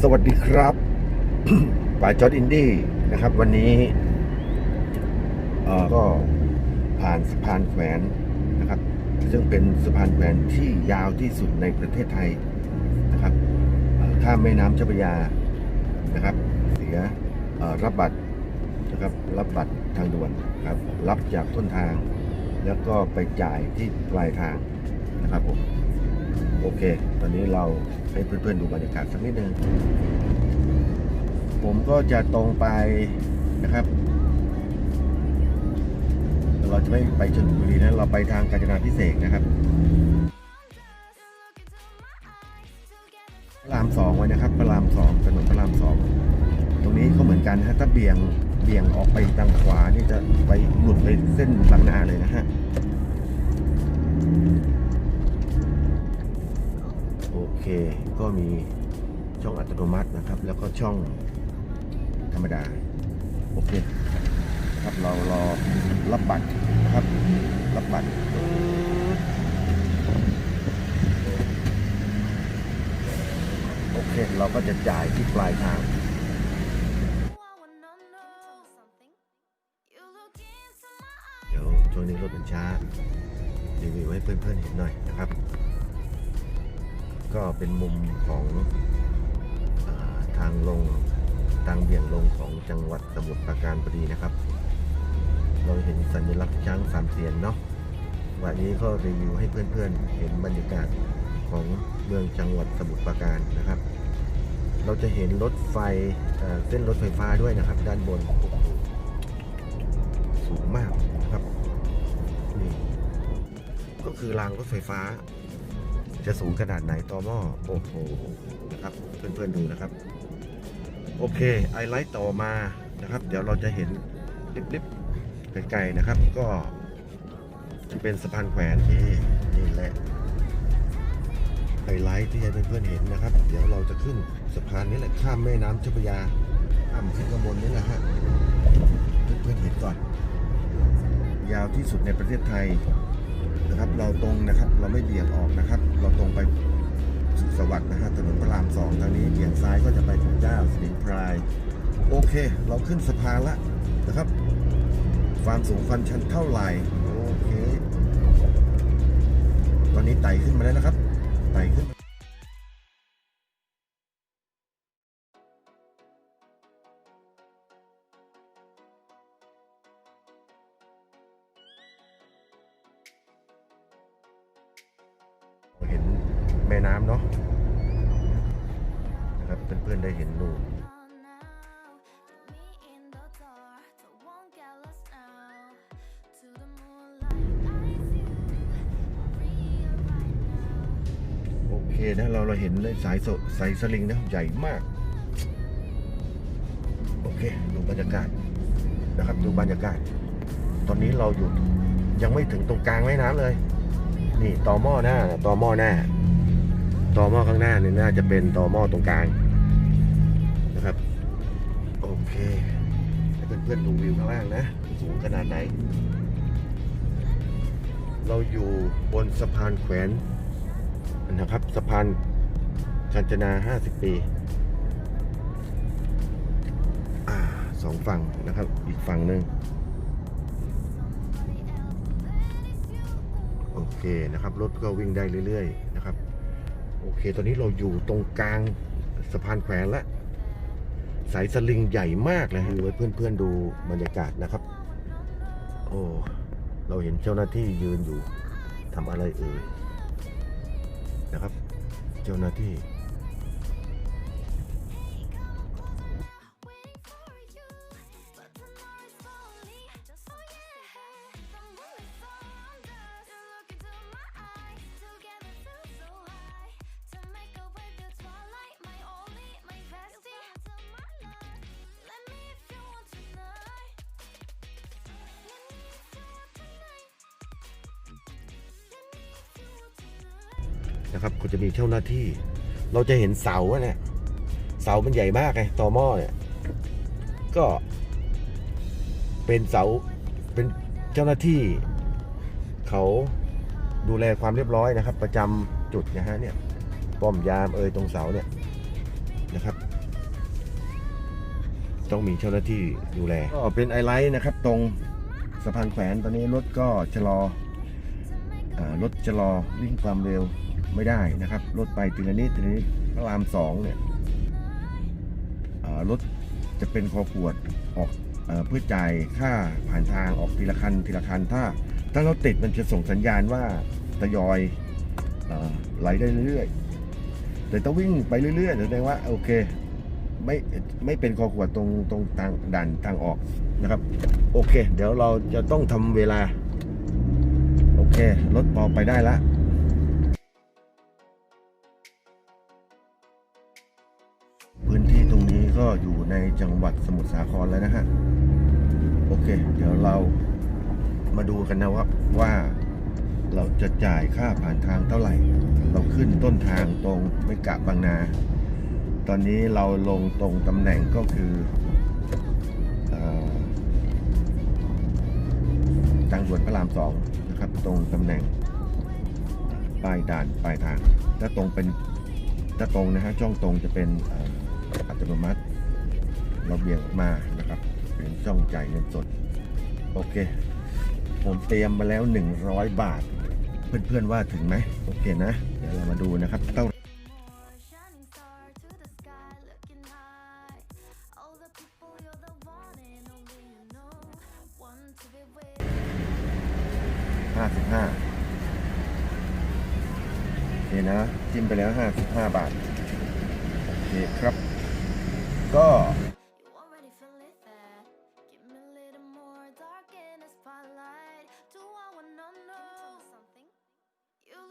สวัสดีครับป่าจอดอินดี้นะครับ วันนี้ก็ผ่านสะพานแขวนนะครับ ซึ่งเป็นสะพานแขวนที่ยาวที่สุดในประเทศไทยนะครับเอ่อข้ามแม่น้ำเจ้าพระยานะครับ เสียรับบัตรนะครับ รับบัตรทางด่วนครับ รับจากต้นทาง แล้วก็ไปจ่ายที่ปลายทางนะครับผม โอเค ตอนนี้เราให้เพื่อนๆดูบรรยากาศสักนิดนึง ผมก็จะตรงไปนะครับ เราจะไม่ไปชนบุรีนะ เราไปทางกาญจนาพิเศษนะครับพระรามสองไว้นะครับพระรามสองถนนพระรามสองตรงนี้ก็เหมือนกันนะฮะถ้าเบี่ยงเบี่ยงออกไปทางขวานี่จะไปหลุดไปเส้นบางนาเลยนะฮะ เค ก็มีช่องอัตโนมัตินะครับ แล้วก็ช่องธรรมดา โอเคครับเรารอรับบัตรนะครับ รับบัตรโอเค เราก็จะจ่ายที่ปลายทางเดี๋ยวช่วงนี้รถมันช้ารีวิวให้เพื่อนๆเห็นหน่อยนะครับ ก็เป็นมุมของอทางลงทางเบี่ยงลงของจังหวัดสมุทรปราการพอดีนะครับ เราเห็นสัญลักษณ์ช้างสามเสียนเนาะวันนี้ก็รีวิวให้เพื่อนๆ เห็นบรรยากาศของเมืองจังหวัดสมุทรปราการนะครับ เราจะเห็นรถไฟเส้นรถไฟฟ้าด้วยนะครับ ด้านบนสูงมากนะครับนี่ก็คือรางรถไฟฟ้า จะสูงขนาดไหนต่อหม้อโอ้โหนะครับเพื่อนๆดูนะครับ โอเคไอไลท์ต่อมานะครับ เดี๋ยวเราจะเห็นลิบๆไกลๆนะครับ ก็จะเป็นสะพานแขวนนี่นี่แหละไฮไลท์ที่ให้เพื่อนๆเห็นนะครับ เดี๋ยวเราจะขึ้นสะพานนี้แหละข้ามแม่น้ำเจ้าพระยาข้ามขึ้นข้างบนนี่แหละฮะเพื่อนๆเห็นก่อน ยาวที่สุดในประเทศไทย นะครับ เราตรงนะครับ เราไม่เบี่ยงออกนะครับ เราตรงไปสุขสวัสดิ์นะฮะถนนพระรามสองทางนี้เบี่ยงซ้ายก็จะไปถึงเจ้าสิริพราย โอเค เราขึ้นสะพานละนะครับ ความสูงความชันเท่าไหร่ โอเค ตอนนี้ไต่ขึ้นมาแล้วนะครับ ไต่ขึ้น แม่น้ำเนาะนะครับเพื่อนๆได้เห็นนู่นโอเคนะเราเราเห็นเลยสายโซสายสลิงนะใหญ่มาก โอเคดูบรรยากาศนะครับดูบรรยากาศ ตอนนี้เราอยู่ยังไม่ถึงตรงกลางแม่น้ำเลย นี่ต่อหม้อหน้าต่อหม้อหน้า ต่อหม้อข้างหน้าเนี่ยน่าจะเป็นต่อหม้อตรงกลางนะครับ โอเคให้เพื่อนๆดูวิวข้างล่างนะ สูงขนาดไหน เราอยู่บนสะพานแขวนนะครับสะพานกาญจนา 50 ปีสองฝั่งนะครับ อีกฝั่งหนึ่งโอเคนะครับ รถก็วิ่งได้เรื่อย ๆ นะครับ โอเค ตอนนี้เราอยู่ตรงกลางสะพานแขวนแล้วสายสลิงใหญ่มากเลยดูไว้เพื่อนๆดูบรรยากาศนะครับ โอ้ เราเห็นเจ้าหน้าที่ยืนอยู่ทำอะไรเอ่ยนะครับ เจ้าหน้าที่ นะครับก็จะมีเจ้าหน้าที่ เราจะเห็นเสาเนี่ยเสามันใหญ่มากไงต่อหม้อเนี่ย ก็ เป็นเสาเป็นเจ้าหน้าที่ เขาดูแลความเรียบร้อยนะครับ ประจำจุดนะฮะเนี่ยป้อมยามเอยตรงเสาเนี่ยนะครับ ต้องมีเจ้าหน้าที่ดูแลก็เป็นไอไลท์นะครับ ตรงสะพานแขวนตอนนี้รถก็ชะลออรถชะลอวิ่งความเร็ว ไม่ได้นะครับรถไปทีละนิดทีละนิดพระรามสองเนี่ยรถจะเป็นคอขวดออกเอเพื่อจ่ายค่าผ่านทางออกทีละคันทีละคันถ้า ถ้ารถติดมันจะส่งสัญญาณว่าทยอยอไหลได้เรื่อยๆ แต่ต้องวิ่งไปเรื่อยๆแสดงว่าโอเคไม่ไม่เป็นคอขวดตรงตรงทางด่านทางออกนะครับ โอเค เดี๋ยวเราจะต้องทำเวลา โอเครถพอไปได้ละ ก็อยู่ในจังหวัดสมุทรสาครแล้วนะฮะ โอเค เดี๋ยวเรามาดูกันนะว่าว่าเราจะจ่ายค่าผ่านทางเท่าไหร่ เราขึ้นต้นทางตรงไม่กะบางนา ตอนนี้เราลงตรงตำแหน่งก็คือทางด่วนพระรามสองนะครับ ตรงตำแหน่งปลายด่านปลายทาง ถ้าตรงเป็นถ้าตรงนะฮะช่องตรงจะเป็น ตโนมัติ เราเบี่ยงออกมานะครับเป็นช่องจ่ายเงินสด โอเค ผมเตรียมมาแล้ว 100 บาท เพื่อนๆว่าถึงไหมโอเคนะ เดี๋ยวเรามาดูนะครับเต้า Shining star to the sky, looking high. All the people, you're the one and only you know. Want to be with. 55โอเคนะ จิ้มไปแล้ว55บาท โอเคครับ ก็